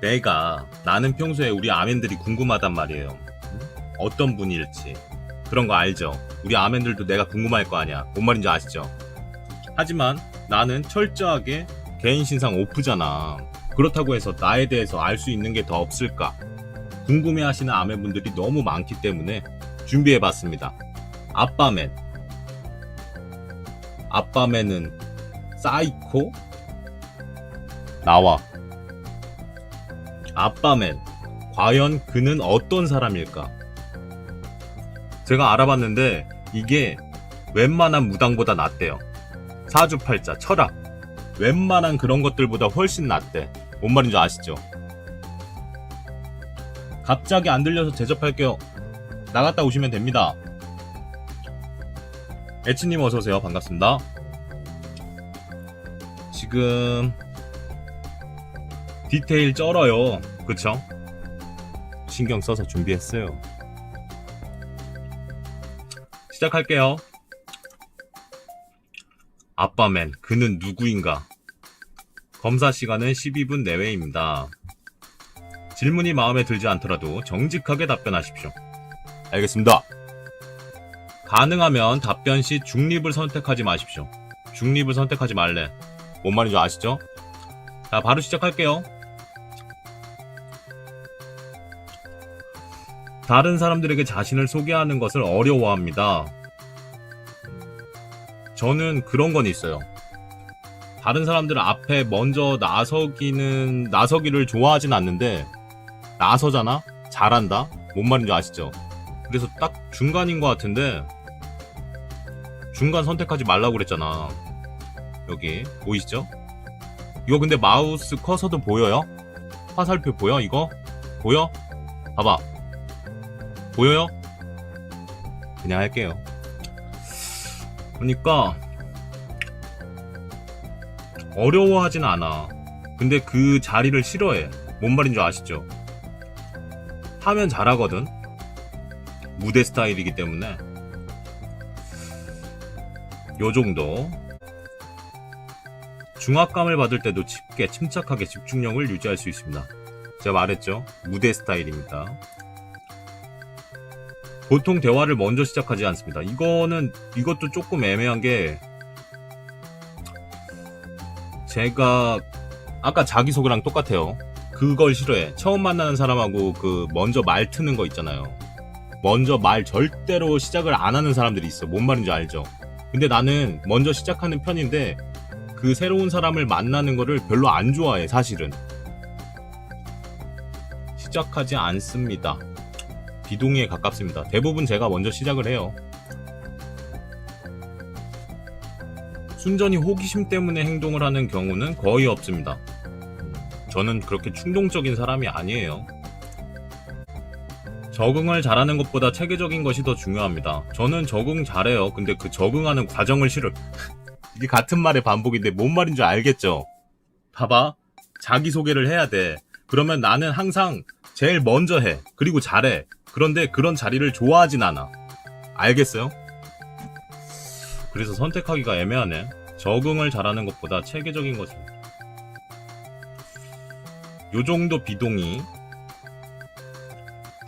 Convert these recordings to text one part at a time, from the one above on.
내가 나는 평소에 우리 아멘들이 궁금하단 말이에요. 어떤 분일지 그런 거 알죠? 우리 아멘들도 내가 궁금할 거 아니야. 뭔 말인지 아시죠? 하지만 나는 철저하게 개인 신상 오프잖아. 그렇다고 해서 나에 대해서 알 수 있는 게 더 없을까? 궁금해하시는 아멘분들이 너무 많기 때문에 준비해봤습니다. 아빠맨. 아빠맨은 사이코? 나와. 아빠맨. 과연 그는 어떤 사람일까? 제가 알아봤는데 이게 웬만한 무당보다 낫대요. 사주팔자, 철학. 웬만한 그런 것들보다 훨씬 낫대. 뭔 말인지 아시죠? 갑자기 안 들려서 제접할게요. 나갔다 오시면 됩니다. 에치님 어서오세요. 반갑습니다. 지금 디테일 쩔어요. 그쵸? 신경 써서 준비했어요. 시작할게요. 아빠맨, 그는 누구인가? 검사 시간은 12분 내외입니다. 질문이 마음에 들지 않더라도 정직하게 답변하십시오. 알겠습니다. 가능하면 답변 시 중립을 선택하지 마십시오. 중립을 선택하지 말래. 뭔 말인지 아시죠? 자, 바로 시작할게요. 다른 사람들에게 자신을 소개하는 것을 어려워합니다. 저는 그런 건 있어요. 다른 사람들 앞에 먼저 나서기는, 나서기를 좋아하진 않는데, 나서잖아? 잘한다? 뭔 말인지 아시죠? 그래서 딱 중간인 것 같은데, 중간 선택하지 말라고 그랬잖아. 여기, 보이시죠? 이거 근데 마우스 커서도 보여요? 화살표 보여, 이거? 보여? 봐봐. 보여요? 그냥 할게요. 그러니까 어려워하진 않아. 근데 그 자리를 싫어해. 뭔 말인 줄 아시죠? 하면 잘하거든. 무대 스타일이기 때문에 요 정도. 중압감을 받을 때도 쉽게 침착하게 집중력을 유지할 수 있습니다. 제가 말했죠. 무대 스타일입니다. 보통 대화를 먼저 시작하지 않습니다. 이거는 이것도 조금 애매한 게 제가 아까 자기소개랑 똑같아요. 그걸 싫어해. 처음 만나는 사람하고 그 먼저 말 트는 거 있잖아요. 먼저 말 절대로 시작을 안 하는 사람들이 있어. 뭔 말인지 알죠? 근데 나는 먼저 시작하는 편인데 그 새로운 사람을 만나는 거를 별로 안 좋아해, 사실은. 시작하지 않습니다. 비동의에 가깝습니다. 대부분 제가 먼저 시작을 해요. 순전히 호기심 때문에 행동을 하는 경우는 거의 없습니다. 저는 그렇게 충동적인 사람이 아니에요. 적응을 잘하는 것보다 체계적인 것이 더 중요합니다. 저는 적응 잘해요. 근데 그 적응하는 과정을 싫어. 이게 같은 말의 반복인데 뭔 말인 줄 알겠죠? 봐봐. 자기소개를 해야 돼. 그러면 나는 항상 제일 먼저 해. 그리고 잘해. 그런데 그런 자리를 좋아하진 않아. 알겠어요? 그래서 선택하기가 애매하네. 적응을 잘하는 것보다 체계적인 것을. 요 정도 비동의.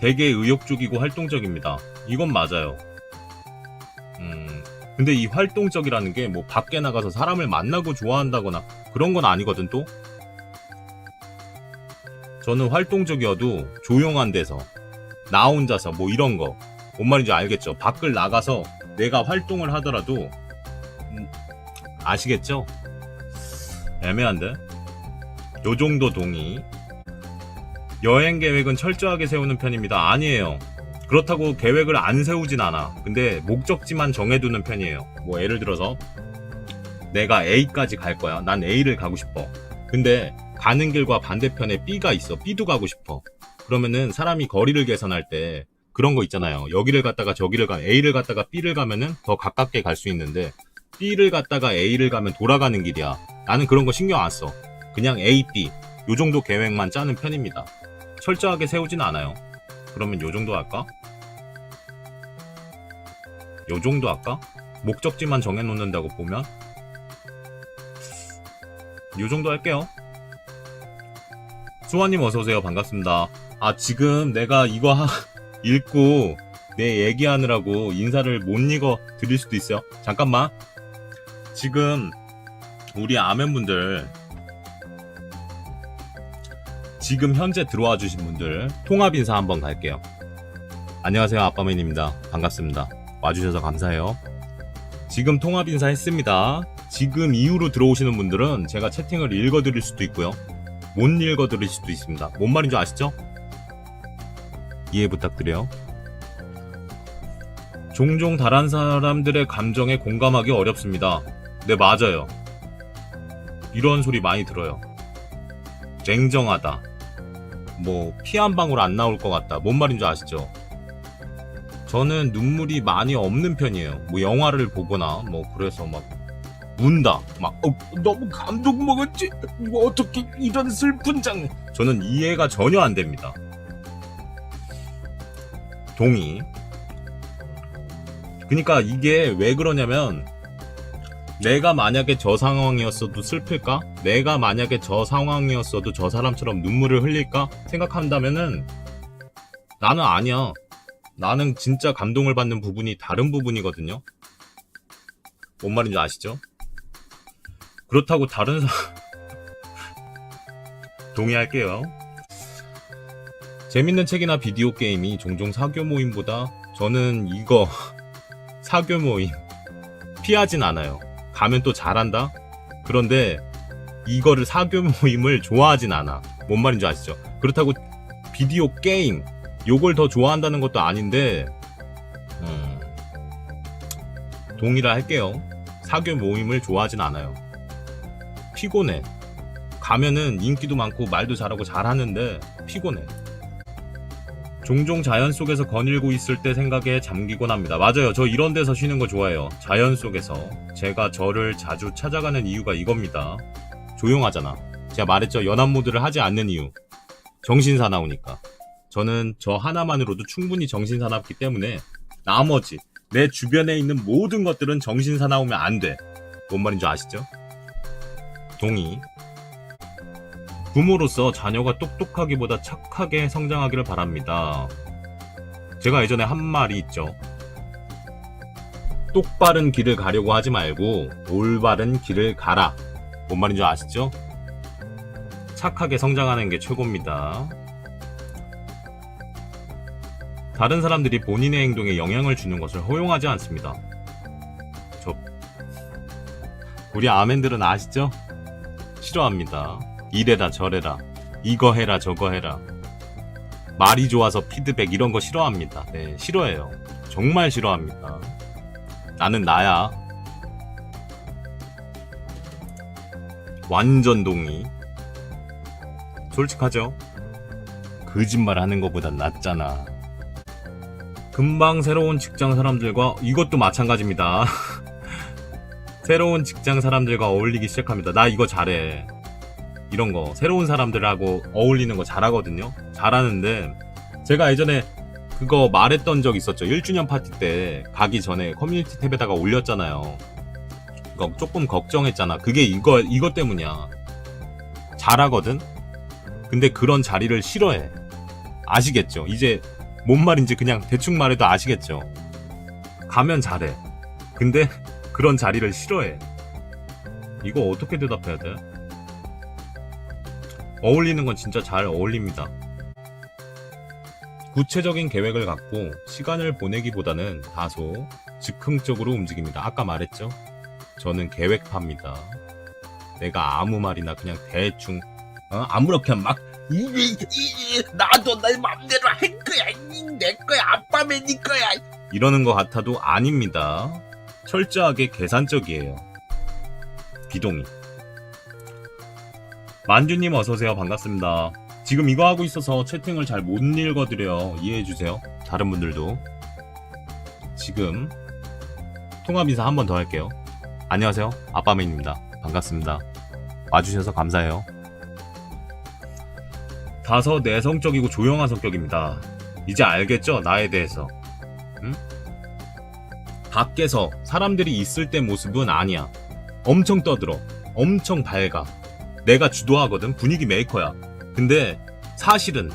되게 의욕적이고 활동적입니다. 이건 맞아요. 음, 근데 이 활동적이라는 게 뭐 밖에 나가서 사람을 만나고 좋아한다거나 그런 건 아니거든 또. 저는 활동적이어도 조용한 데서 나 혼자서 뭐 이런 거. 뭔 말인지 알겠죠? 밖을 나가서 내가 활동을 하더라도 음, 아시겠죠? 애매한데? 요 정도 동의. 여행 계획은 철저하게 세우는 편입니다. 아니에요. 그렇다고 계획을 안 세우진 않아. 근데 목적지만 정해두는 편이에요. 뭐 예를 들어서 내가 A까지 갈 거야. 난 A를 가고 싶어. 근데 가는 길과 반대편에 B가 있어. B도 가고 싶어. 그러면은 사람이 거리를 계산할 때 그런 거 있잖아요. 여기를 갔다가 저기를 가 A를 갔다가 B를 가면은 더 가깝게 갈 수 있는데 B를 갔다가 A를 가면 돌아가는 길이야. 나는 그런 거 신경 안 써. 그냥 A, B 요 정도 계획만 짜는 편입니다. 철저하게 세우진 않아요. 그러면 요 정도 할까? 요 정도 할까? 목적지만 정해놓는다고 보면 요 정도 할게요. 수아님 어서오세요. 반갑습니다. 아, 지금 내가 이거 하, 읽고 내 얘기하느라고 인사를 못 읽어 드릴 수도 있어요. 잠깐만. 지금 우리 아멘분들 지금 현재 들어와 주신 분들 통합 인사 한번 갈게요. 안녕하세요. 아빠맨입니다. 반갑습니다. 와주셔서 감사해요. 지금 통합 인사 했습니다. 지금 이후로 들어오시는 분들은 제가 채팅을 읽어 드릴 수도 있고요. 못 읽어 드릴 수도 있습니다. 뭔 말인지 아시죠? 이해 부탁드려요. 종종 다른 사람들의 감정에 공감하기 어렵습니다. 네, 맞아요. 이런 소리 많이 들어요. 냉정하다. 뭐, 피 한 방울 안 나올 것 같다. 뭔 말인지 아시죠? 저는 눈물이 많이 없는 편이에요. 뭐, 영화를 보거나, 뭐, 그래서 막, 운다. 막, 어, 너무 감동 먹었지? 뭐 어떻게 이런 슬픈 장면. 저는 이해가 전혀 안 됩니다. 동의. 그니까 이게 왜 그러냐면, 내가 만약에 저 상황이었어도 슬플까? 내가 만약에 저 상황이었어도 저 사람처럼 눈물을 흘릴까? 생각한다면은, 나는 아니야. 나는 진짜 감동을 받는 부분이 다른 부분이거든요. 뭔 말인지 아시죠? 그렇다고 다른 사 동의할게요. 재밌는 책이나 비디오 게임이 종종 사교 모임보다 저는 이거 사교 모임 피하진 않아요. 가면 또 잘한다? 그런데 이거를 사교 모임을 좋아하진 않아. 뭔 말인지 아시죠? 그렇다고 비디오 게임 요걸 더 좋아한다는 것도 아닌데 음, 동의를 할게요. 사교 모임을 좋아하진 않아요. 피곤해. 가면은 인기도 많고 말도 잘하고 잘하는데 피곤해. 종종 자연 속에서 거닐고 있을 때 생각에 잠기곤 합니다. 맞아요. 저 이런 데서 쉬는 거 좋아해요. 자연 속에서. 제가 저를 자주 찾아가는 이유가 이겁니다. 조용하잖아. 제가 말했죠. 연합 모드를 하지 않는 이유. 정신 사나우니까. 저는 저 하나만으로도 충분히 정신 사납기 때문에 나머지 내 주변에 있는 모든 것들은 정신 사나우면 안 돼. 뭔 말인지 아시죠? 동의. 부모로서 자녀가 똑똑하기보다 착하게 성장하기를 바랍니다. 제가 예전에 한 말이 있죠. 똑바른 길을 가려고 하지 말고 올바른 길을 가라. 뭔 말인지 아시죠? 착하게 성장하는 게 최고입니다. 다른 사람들이 본인의 행동에 영향을 주는 것을 허용하지 않습니다. 저 우리 아멘들은 아시죠? 싫어합니다. 이래라 저래라 이거 해라 저거 해라 말이 좋아서 피드백 이런 거 싫어합니다. 네 싫어해요. 정말 싫어합니다. 나는 나야. 완전 동의. 솔직하죠? 거짓말 하는 것보단 낫잖아. 금방 새로운 직장 사람들과 이것도 마찬가지입니다. 새로운 직장 사람들과 어울리기 시작합니다. 나 이거 잘해. 이런 거 새로운 사람들하고 어울리는 거 잘하거든요. 잘하는데 제가 예전에 그거 말했던 적 있었죠. 1주년 파티 때 가기 전에 커뮤니티 탭에다가 올렸잖아요. 그거 조금 걱정했잖아. 그게 이거 이거 때문이야. 잘하거든. 근데 그런 자리를 싫어해. 아시겠죠? 이제 뭔 말인지 그냥 대충 말해도 아시겠죠? 가면 잘해. 근데 그런 자리를 싫어해. 이거 어떻게 대답해야 돼? 어울리는 건 진짜 잘 어울립니다. 구체적인 계획을 갖고 시간을 보내기보다는 다소 즉흥적으로 움직입니다. 아까 말했죠? 저는 계획파입니다. 내가 아무 말이나 그냥 대충 어? 아무렇게 막 이게 이게 나도 내 맘대로 할 거야 이 내 거야 아빠맨 니 거야 이러는 것 같아도 아닙니다. 철저하게 계산적이에요. 비동의. 만주님 어서오세요. 반갑습니다. 지금 이거 하고 있어서 채팅을 잘 못 읽어드려요. 이해해주세요. 다른 분들도. 지금 통합 인사 한 번 더 할게요. 안녕하세요. 아빠맨입니다. 반갑습니다. 와주셔서 감사해요. 다소 내성적이고 조용한 성격입니다. 이제 알겠죠? 나에 대해서. 응? 밖에서 사람들이 있을 때 모습은 아니야. 엄청 떠들어. 엄청 밝아. 내가 주도하거든. 분위기 메이커야. 근데 사실은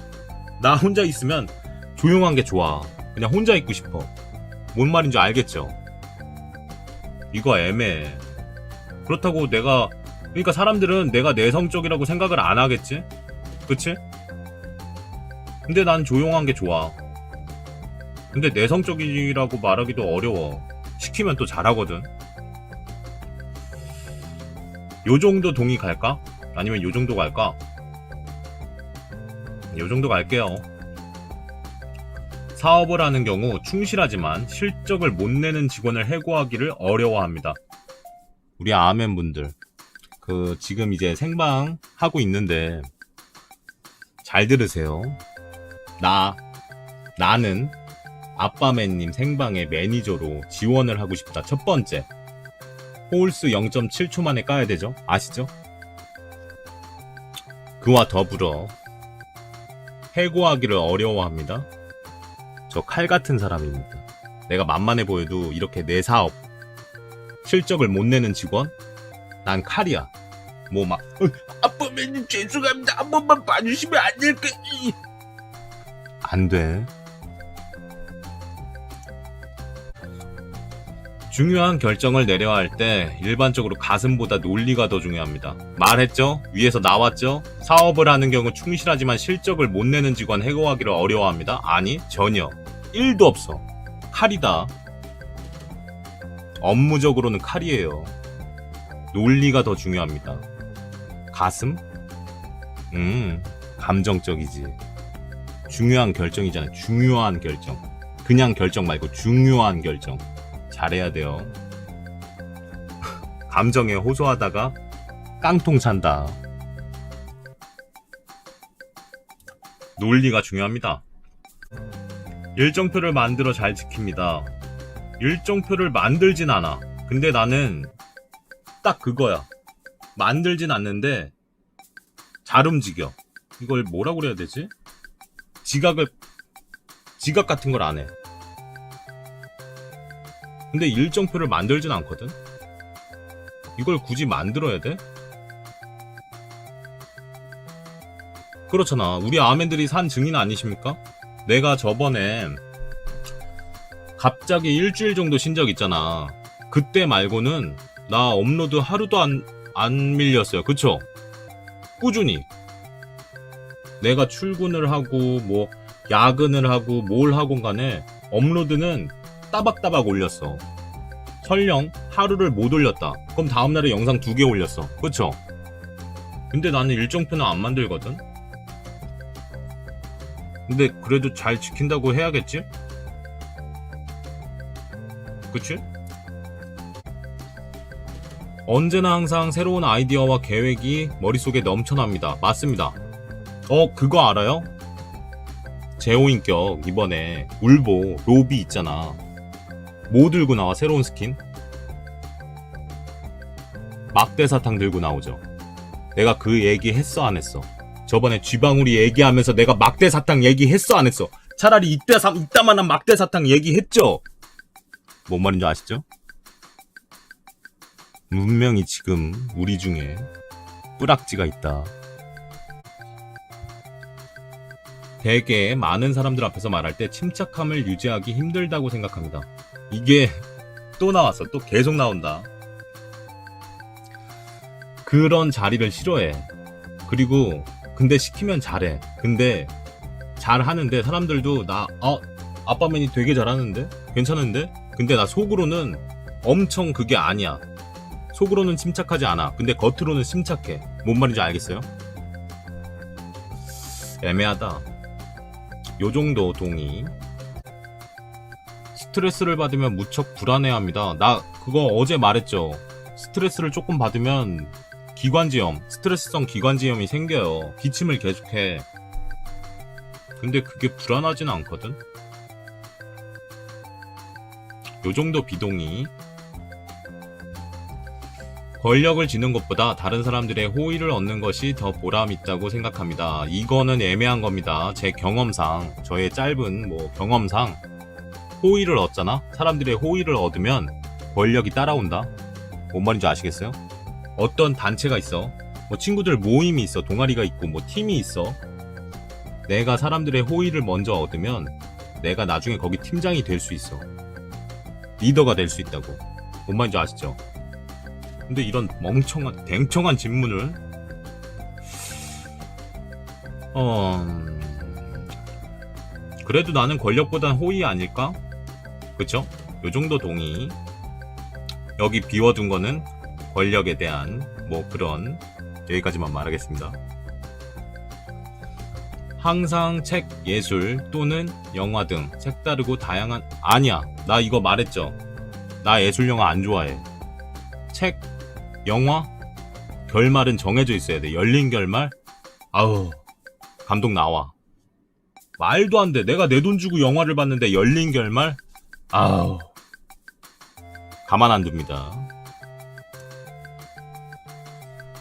나 혼자 있으면 조용한 게 좋아. 그냥 혼자 있고 싶어. 뭔 말인지 알겠죠? 이거 애매해. 그렇다고 내가 그러니까 사람들은 내가 내성적이라고 생각을 안 하겠지? 그치? 근데 난 조용한 게 좋아. 근데 내성적이라고 말하기도 어려워. 시키면 또 잘하거든. 요 정도 동의 갈까? 아니면 요 정도 갈까? 요 정도 갈게요. 사업을 하는 경우 충실하지만 실적을 못 내는 직원을 해고하기를 어려워합니다. 우리 아멘 분들, 그 지금 이제 생방 하고 있는데 잘 들으세요. 나 나는 아빠맨님 생방의 매니저로 지원을 하고 싶다. 첫 번째. 홀수 0.7초 만에 까야 되죠. 아시죠? 그와 더불어 해고하기를 어려워합니다. 저 칼 같은 사람입니다. 내가 만만해 보여도 이렇게 내 사업 실적을 못 내는 직원? 난 칼이야. 뭐 막 아빠맨님 죄송합니다. 한 번만 봐주시면 안 될까요? 안 돼. 중요한 결정을 내려야 할 때 일반적으로 가슴보다 논리가 더 중요합니다. 말했죠? 위에서 나왔죠? 사업을 하는 경우 충실하지만 실적을 못 내는 직원 해고하기를 어려워합니다. 아니, 전혀. 1도 없어. 칼이다. 업무적으로는 칼이에요. 논리가 더 중요합니다. 가슴? 음, 감정적이지. 중요한 결정이잖아요. 중요한 결정. 그냥 결정 말고 중요한 결정. 잘해야 돼요. 감정에 호소하다가 깡통 찬다. 논리가 중요합니다. 일정표를 만들어 잘 지킵니다. 일정표를 만들진 않아. 근데 나는 딱 그거야. 만들진 않는데 잘 움직여. 이걸 뭐라고 그래야 되지? 지각을 지각 같은 걸 안 해. 근데 일정표를 만들진 않거든. 이걸 굳이 만들어야 돼? 그렇잖아. 우리 아멘들이 산 증인 아니십니까? 내가 저번에 갑자기 일주일 정도 쉰 적 있잖아. 그때 말고는 나 업로드 하루도 안, 안 밀렸어요. 그쵸? 꾸준히. 내가 출근을 하고 뭐 야근을 하고 뭘 하건 간에 업로드는 따박따박 올렸어. 설령 하루를 못 올렸다. 그럼 다음날에 영상 두 개 올렸어. 그쵸? 근데 나는 일정표는 안 만들거든? 근데 그래도 잘 지킨다고 해야겠지? 그치? 언제나 항상 새로운 아이디어와 계획이 머릿속에 넘쳐납니다. 맞습니다. 어, 그거 알아요? 제호인격 이번에 울보 로비 있잖아. 뭐 들고 나와 새로운 스킨? 막대사탕 들고 나오죠. 내가 그 얘기 했어 안 했어? 저번에 쥐방울이 얘기하면서 내가 막대사탕 얘기했어 안 했어? 차라리 이때 사, 이따만한 막대사탕 얘기했죠? 뭔 말인지 아시죠? 분명히 지금 우리 중에 뿌락지가 있다. 대개 많은 사람들 앞에서 말할 때 침착함을 유지하기 힘들다고 생각합니다. 이게 또 나왔어. 또 계속 나온다. 그런 자리를 싫어해. 그리고 근데 시키면 잘해. 근데 잘 하는데 사람들도 나 어, 아빠맨이 되게 잘하는데 괜찮은데 근데 나 속으로는 엄청 그게 아니야. 속으로는 침착하지 않아. 근데 겉으로는 침착해. 뭔 말인지 알겠어요? 애매하다. 요 정도 동의. 스트레스를 받으면 무척 불안해합니다. 나 그거 어제 말했죠. 스트레스를 조금 받으면 기관지염, 스트레스성 기관지염이 생겨요. 기침을 계속해. 근데 그게 불안하진 않거든? 요 정도 비동의. 권력을 쥐는 것보다 다른 사람들의 호의를 얻는 것이 더 보람 있다고 생각합니다. 이거는 애매한 겁니다. 제 경험상, 저의 짧은 뭐 경험상 호의를 얻잖아. 사람들의 호의를 얻으면 권력이 따라온다. 뭔 말인지 아시겠어요? 어떤 단체가 있어. 뭐 친구들 모임이 있어 동아리가 있고 뭐 팀이 있어 내가 사람들의 호의를 먼저 얻으면 내가 나중에 거기 팀장이 될 수 있어 리더가 될 수 있다고 뭔 말인지 아시죠? 근데 이런 멍청한 댕청한 질문을 어 음, 그래도 나는 권력보단 호의 아닐까? 그쵸? 요 정도 동의 여기 비워둔 거는 권력에 대한 뭐 그런 여기까지만 말하겠습니다. 항상 책, 예술 또는 영화 등 색다르고 다양한 아니야 나 이거 말했죠. 나 예술 영화 안 좋아해. 책, 영화 결말은 정해져 있어야 돼. 열린 결말. 아우 감독 나와. 말도 안 돼. 내가 내 돈 주고 영화를 봤는데 열린 결말. 아우 가만 안 둡니다.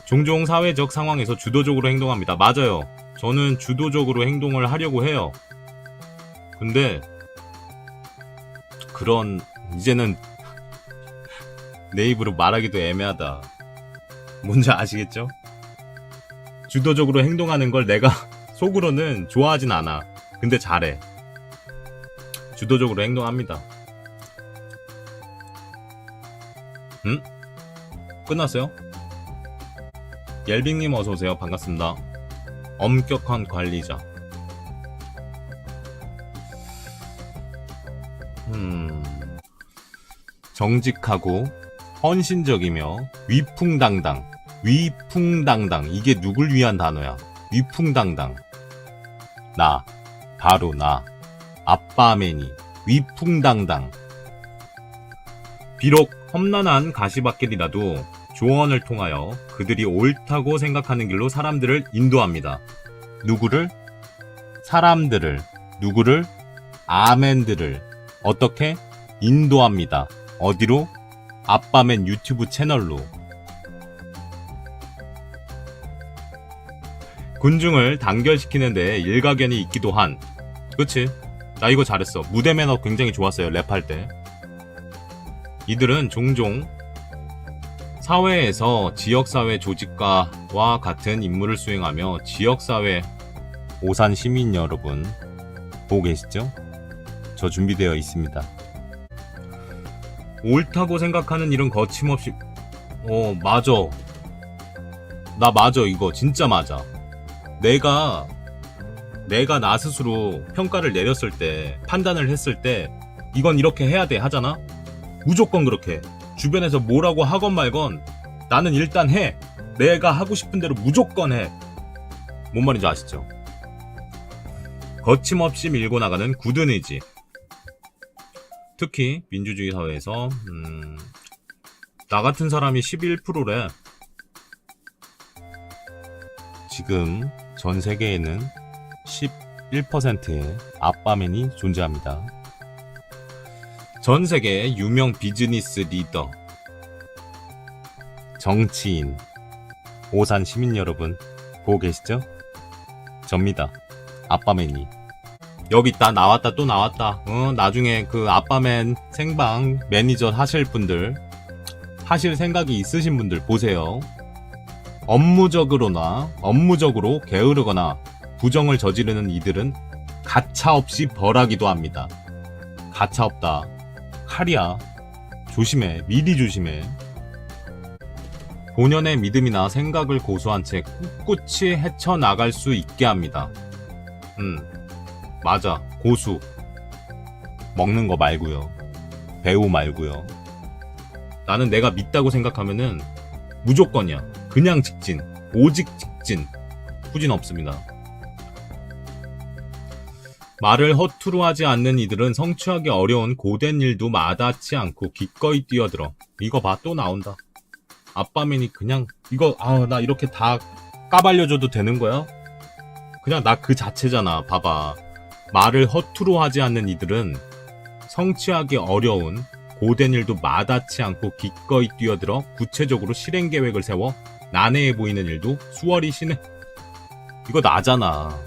종종 사회적 상황에서 주도적으로 행동합니다. 맞아요. 저는 주도적으로 행동을 하려고 해요. 근데 그런 이제는 내 입으로 말하기도 애매하다. 뭔지 아시겠죠? 주도적으로 행동하는 걸 내가 속으로는 좋아하진 않아. 근데 잘해. 주도적으로 행동합니다. 응? 끝났어요? 옐빙님 어서오세요. 반갑습니다. 엄격한 관리자. 음, 정직하고 헌신적이며 위풍당당. 위풍당당. 이게 누굴 위한 단어야? 위풍당당. 나. 바로 나. 아빠매니. 위풍당당. 비록 험난한 가시밭길이라도 조언을 통하여 그들이 옳다고 생각하는 길로 사람들을 인도합니다. 누구를? 사람들을. 누구를? 아멘들을. 어떻게? 인도합니다. 어디로? 아빠맨 유튜브 채널로. 군중을 단결시키는 데 일가견이 있기도 한. 그치? 나 이거 잘했어. 무대 매너 굉장히 좋았어요. 랩할 때. 이들은 종종 사회에서 지역사회 조직가와 같은 임무를 수행하며 지역사회 오산 시민 여러분 보고 계시죠? 저 준비되어 있습니다. 옳다고 생각하는 일은 거침없이 어 맞아 나 맞아 이거 진짜 맞아 내가 내가 나 스스로 평가를 내렸을 때 판단을 했을 때 이건 이렇게 해야 돼 하잖아 무조건 그렇게 주변에서 뭐라고 하건 말건 나는 일단 해 내가 하고 싶은 대로 무조건 해 뭔 말인지 아시죠? 거침없이 밀고 나가는 굳은 의지 특히 민주주의 사회에서 음, 나 같은 사람이 11%래. 지금 전 세계에는 11%의 아빠맨이 존재합니다. 전 세계 유명 비즈니스 리더, 정치인, 오산 시민 여러분 보고 계시죠? 접니다. 아빠맨이. 여기 있다 나왔다 또 나왔다 어, 나중에 그 아빠맨 생방 매니저 하실 분들 하실 생각이 있으신 분들 보세요 업무적으로나 업무적으로 게으르거나 부정을 저지르는 이들은 가차없이 벌하기도 합니다 가차없다 칼이야 조심해 미리 조심해 본연의 믿음이나 생각을 고수한 채 꿋꿋이 헤쳐나갈 수 있게 합니다 음 맞아. 고수. 먹는 거 말고요. 배우 말고요. 나는 내가 믿다고 생각하면은 무조건이야. 그냥 직진. 오직 직진. 후진 없습니다. 말을 허투루 하지 않는 이들은 성취하기 어려운 고된 일도 마다치 않고 기꺼이 뛰어들어. 이거 봐, 또 나온다. 아빠맨이 그냥, 이거, 아, 나 이렇게 다 까발려줘도 되는 거야? 그냥 나 그 자체잖아. 봐봐. 말을 허투루 하지 않는 이들은 성취하기 어려운 고된 일도 마다치 않고 기꺼이 뛰어들어 구체적으로 실행 계획을 세워 난해해 보이는 일도 수월히 신해. 이거 나잖아.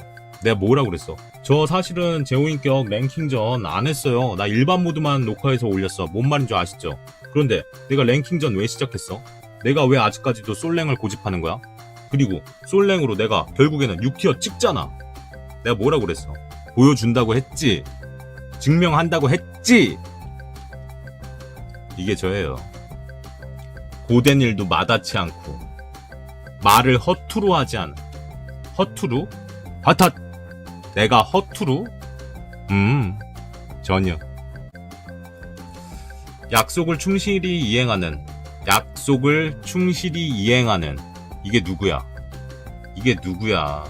내가 뭐라고 그랬어? 저 사실은 제호인격 랭킹전 안 했어요. 나 일반 모드만 녹화해서 올렸어. 뭔 말인지 아시죠? 그런데 내가 랭킹전 왜 시작했어? 내가 왜 아직까지도 솔랭을 고집하는 거야? 그리고 솔랭으로 내가 결국에는 6티어 찍잖아. 내가 뭐라고 그랬어? 보여준다고 했지. 증명한다고 했지. 이게 저예요. 고된 일도 마다치 않고 말을 허투루 하지 않아. 허투루? 핫핫! 내가 허투루? 음, 전혀. 약속을 충실히 이행하는, 약속을 충실히 이행하는, 이게 누구야? 이게 누구야?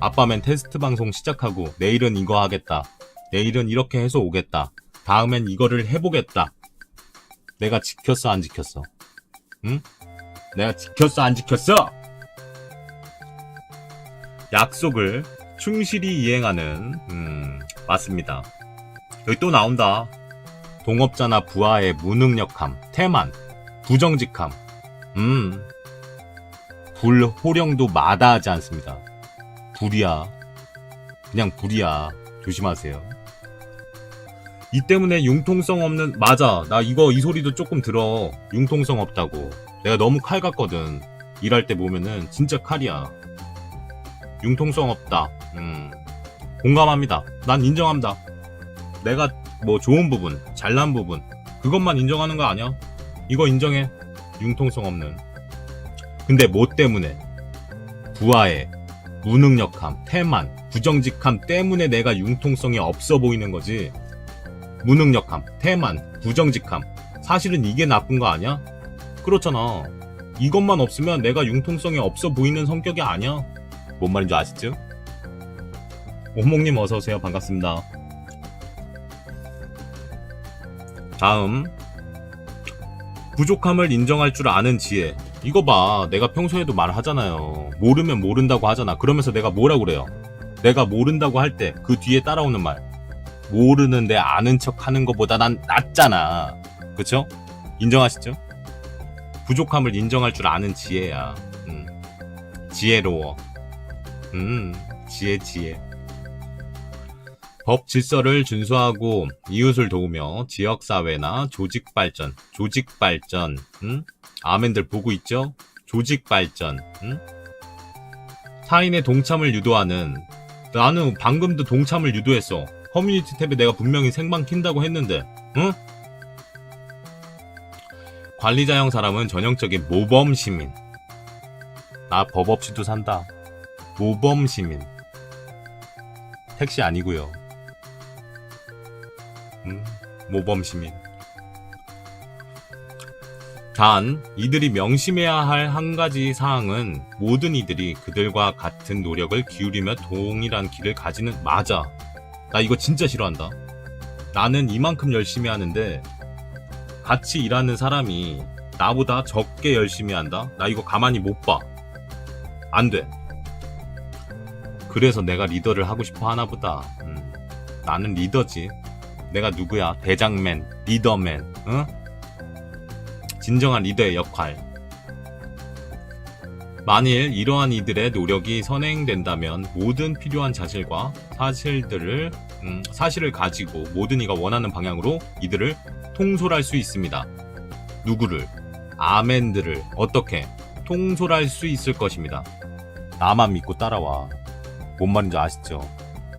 아빠맨 테스트 방송 시작하고, 내일은 이거 하겠다. 내일은 이렇게 해서 오겠다. 다음엔 이거를 해보겠다. 내가 지켰어, 안 지켰어? 응? 내가 지켰어, 안 지켰어? 약속을 충실히 이행하는, 음, 맞습니다. 여기 또 나온다. 동업자나 부하의 무능력함, 태만, 부정직함, 음, 불호령도 마다하지 않습니다. 불이야. 그냥 불이야. 조심하세요. 이 때문에 융통성 없는, 맞아. 나 이거, 이 소리도 조금 들어. 융통성 없다고. 내가 너무 칼 같거든. 일할 때 보면은 진짜 칼이야. 융통성 없다. 음, 공감합니다. 난 인정합니다. 내가 뭐 좋은 부분, 잘난 부분, 그것만 인정하는 거 아니야? 이거 인정해. 융통성 없는. 근데 뭐 때문에? 부하의 무능력함, 태만, 부정직함 때문에 내가 융통성이 없어 보이는 거지. 무능력함, 태만, 부정직함. 사실은 이게 나쁜 거 아니야? 그렇잖아. 이것만 없으면 내가 융통성이 없어 보이는 성격이 아니야. 뭔 말인지 아시죠? 오목님 어서오세요. 반갑습니다. 다음. 부족함을 인정할 줄 아는 지혜. 이거 봐. 내가 평소에도 말하잖아요. 모르면 모른다고 하잖아. 그러면서 내가 뭐라 그래요? 내가 모른다고 할 때 그 뒤에 따라오는 말. 모르는데 아는 척 하는 것보다 난 낫잖아. 그쵸? 인정하시죠? 부족함을 인정할 줄 아는 지혜야. 음. 지혜로워. 음, 지혜, 지혜. 법 질서를 준수하고 이웃을 도우며 지역사회나 조직 발전, 조직 발전, 음? 아멘들 보고 있죠? 조직 발전, 음? 타인의 동참을 유도하는, 나는 방금도 동참을 유도했어. 커뮤니티 탭에 내가 분명히 생방 킨다고 했는데, 응? 관리자형 사람은 전형적인 모범 시민. 나 법 없이도 산다. 모범 시민. 택시 아니고요. 음, 모범 시민. 단, 이들이 명심해야 할 한 가지 사항은 모든 이들이 그들과 같은 노력을 기울이며 동일한 길을 가지는 맞아. 나 이거 진짜 싫어한다. 나는 이만큼 열심히 하는데 같이 일하는 사람이 나보다 적게 열심히 한다? 나 이거 가만히 못 봐. 안 돼. 그래서 내가 리더를 하고 싶어 하나 보다. 음, 나는 리더지. 내가 누구야? 대장맨, 리더맨, 응? 진정한 리더의 역할. 만일 이러한 이들의 노력이 선행된다면 모든 필요한 자질과 사실들을 음, 사실을 가지고 모든 이가 원하는 방향으로 이들을 통솔할 수 있습니다. 누구를? 아멘들을 어떻게 통솔할 수 있을 것입니다. 나만 믿고 따라와. 뭔 말인지 아시죠?